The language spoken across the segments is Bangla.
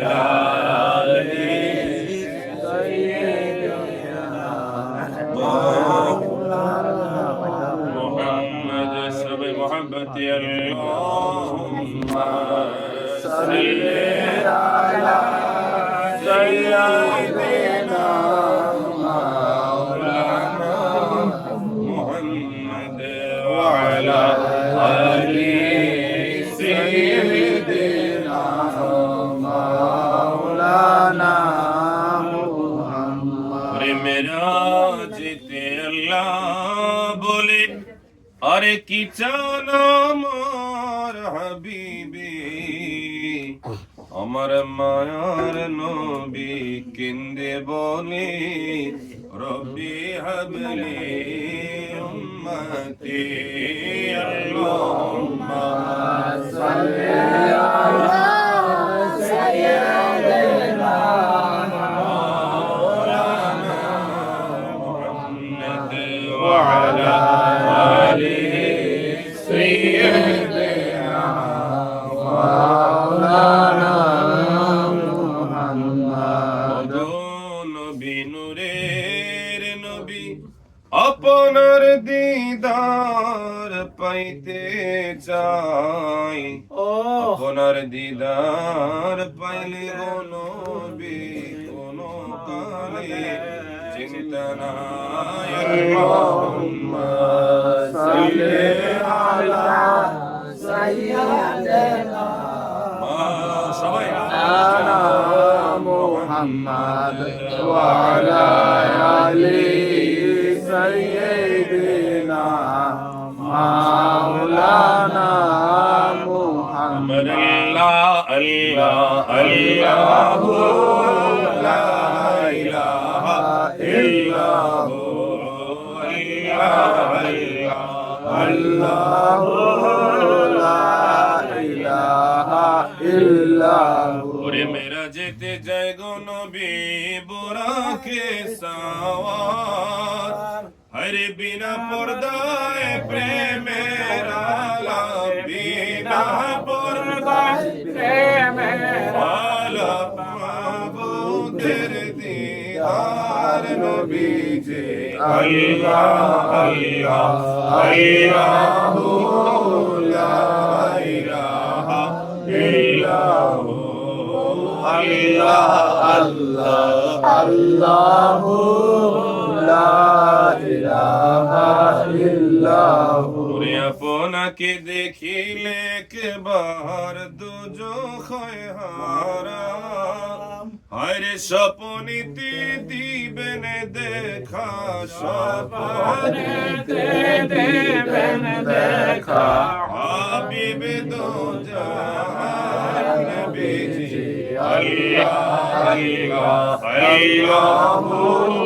Lord. কেন্দে বলে রবি হাবলি উম্মতি আল্লাহুম্মা محمد وعلى পাইতে চাই। আপনার দিদার পাইলে নবী, কোন কালে চিন্তা নাই। আল্লাহুম্মা সাল্লি আলা সাইয়্যিদানা সবাই। আলা মুহাম্মদ ওয়া আলা আলি مولانا আমার محمد আল্লাহ আল্লাহ আল্লাহ লা ইলাহা ইল্লাহু আল্লাহ الله لا إله إلا هو ওরে মেরা যেতে যাই গো নবী বোরাকে সাওয়ার আরে বিনা পর্দায় প্রেমের আলাপ বিনা পর্দায় প্রেমের আলাপ মাহবুবের দিদার নবী যে আল্লাহ আল্লাহ আল্লাহ লা ইলাহা আল্লাহ আল্লাহ আপনাকে দেখিলে একবার দুজো হরে স্বপনীতি দিবেন দেখা স্বপনীতি দিবেন দেখা হাবিবে দো জাহান বিজি আল্লাহ আল্লাহ আল্লাহ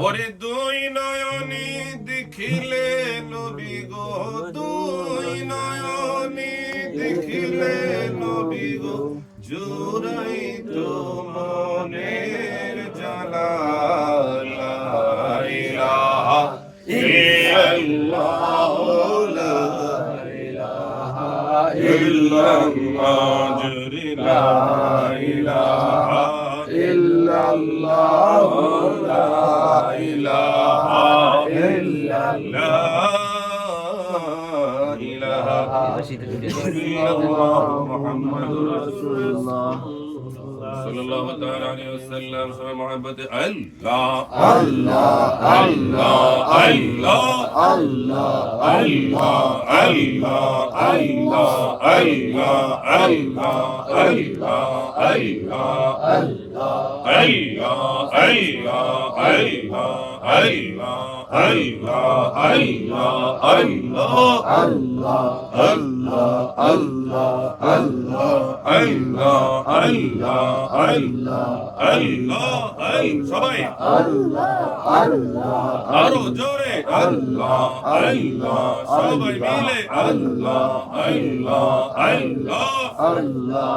ওরে দুই নয়নে দেখিলে নবী গো দুই নয়নে দেখিলে নবী গো জুরাই তো الله. لا إله إلا الله. لا إله إلا الله. لا إله إلا الله. إله إلا الله. محمد رسول الله. sallallahu ta'ala alaihi wasallam sama muhabbati Allah Allah Allah Allah Allah Allah Allah Allah Allah Allah Allah Allah সবাই আরও জোরে আল্লাহ আল্লাহ সবাই মিলে আল্লাহ আল্লাহ আল্লাহ আল্লাহ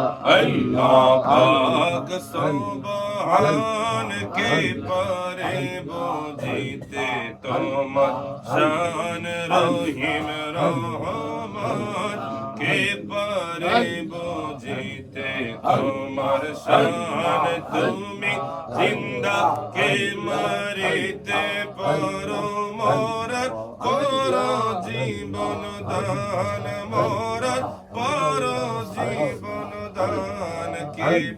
আল্লাহ পাক সুবহান কে পরে বুঝিতে তোমার শান রহিম রহমান কে পরে বুঝিতে তোমার শান? তুমি জিন্দা কে মরিতে পারো মোরা? করো জীবন দান মোরা? পারো জীবন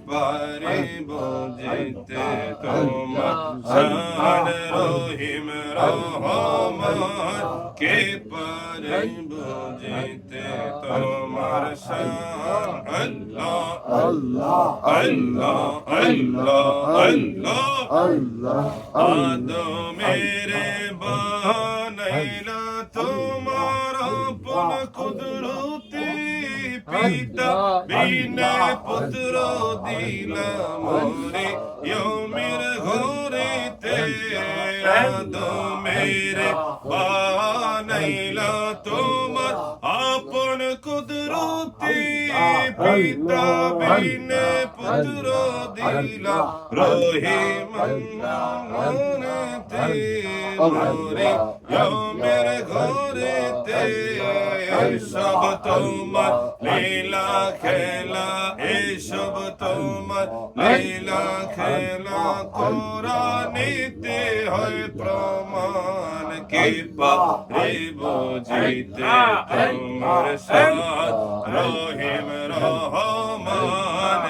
পারে বুঝিতে তোমার শান রহিম রহমান কে পারে বুঝিতে তোমার শান আল্লাহ আল্লাহ আল্লাহ আল্লাহ আল্লাহ আল্লাহ আদমেরে বানাইলা তোমার আপন কুদরতি পিতা বিনে পুত্র দিলা মোরে ইয়মির ঘরেতে আদমেরে বানাইলা তোমার পিতা বিনে পুত্র দিলা। রহিম মনতে মোরে ইয়মের ঘরেতে সব তোমার লীলা খেলা এসব তোমার লীলা খেলা। কোরআনিতে হয় প্রমাণ বুঝিতে তোমার সাথ রহিম রহমান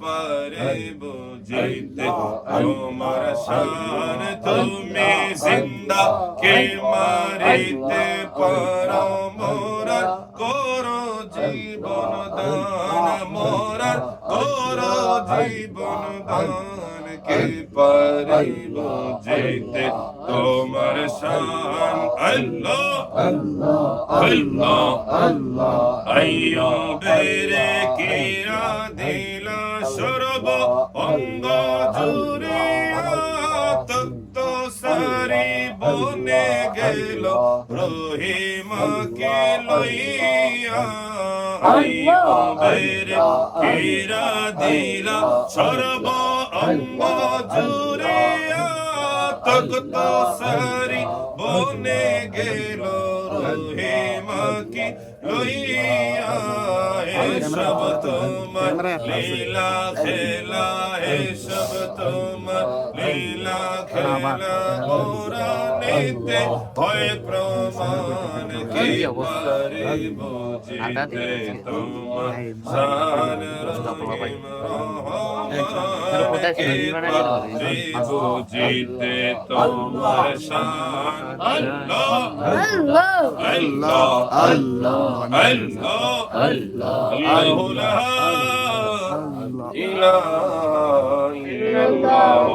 পারে বুঝিতে তোমার শান তুমি জিন্দা, কে মারিতে পারো মোরার করো জীবন দান মোরার করো জীবন দান কে পারে বুঝিতে তোমার শান আল্লাহ আল্লাহ আল্লাহ আল্লাহ দিলা সরব অঙ্গ জুড়ে তত্ত সারি বনে গেল, রহিমাকে লইয়া আইয়ুবেরে কিরা দিলা সরব অঙ্গ জুড়ে তত্ত সারি, বনে গেল রহিমাকে লইয়া। এসব তোমার লীলা খেলা, এসব তোমার লীলা খেলা কোরআনিতে ite to je promaniki paribuđite toma Paribuđite toma Allah Allah Allah Allah Allah Allah Allah إله إلا الله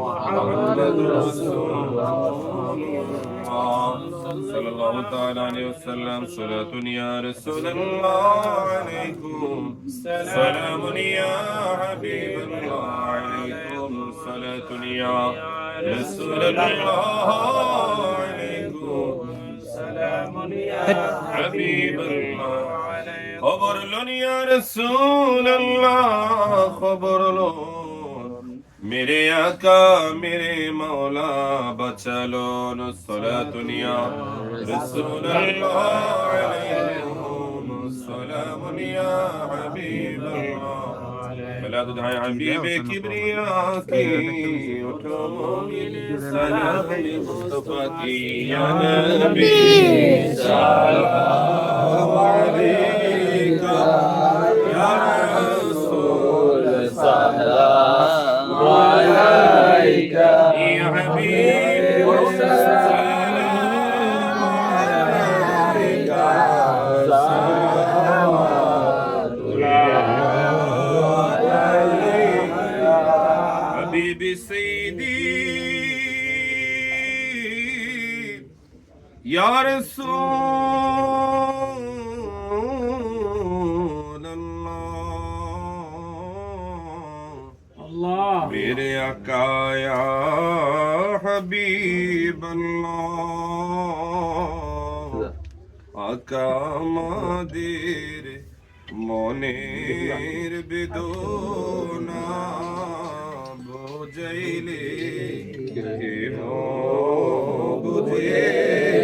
محمد رسول الله صلى الله تعالى عليه وسلم صلاة يا رسول الله عليكم. سلام يا حبيب الله عليكم. صلاة يا رسول الله عليكم. سلام يا حبيب الله. خبر يا رسول الله خبر له میرے آقا میرے مولا بچا لو نصلا دنیا رسول اللہ علیہ وسلم یا حبیب اللہ بلا دعائے حبیب کبریا کی اٹھو مومن سلام مصطفیٰ کی یا نبی سلام علیکم یا رسول سلام يا رسول الله الله میرے آقا یا حبیب اللہ آقا مادر মনের বেদনা বোঝাইলে বুঝে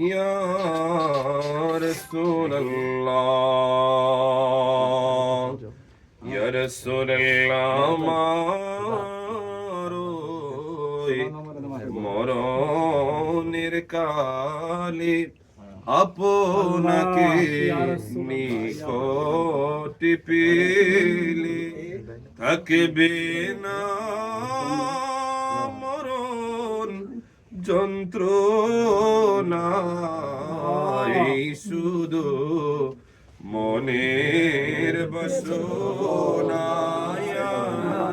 يا رسول الله يا رسول الله ماروي মরণের কালে আপনাকে নিকট পেলে থাকবে না যন্ত্রণায় শুধু মনের বসনায়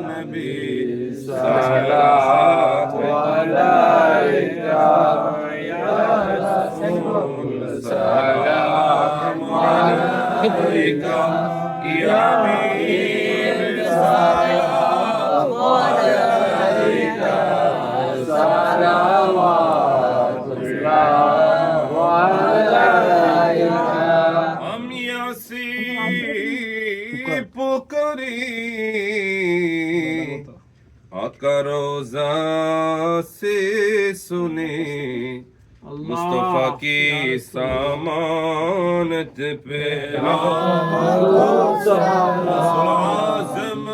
নবী সালাম আলাইকা সালাম مصطفیٰ کی سامانت پہ لازم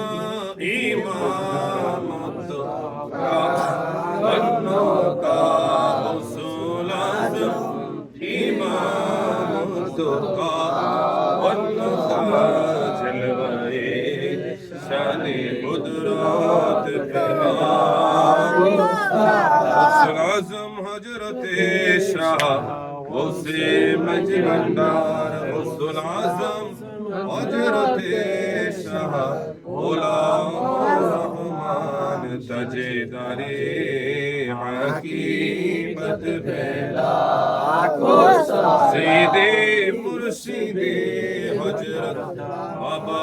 امامت کا بنو کا حصول لازم امامت کا आजम हजरत शाह उसे मजबंदार हुसुल आजम हजरत शाह गुलाम रहमान तजेदारे हकीमत बेला सीधे मुर्शिदे हजरत बाबा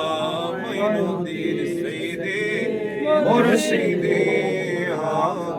मोइनुद्दीन सीधे मुर्शिदे आका बाबा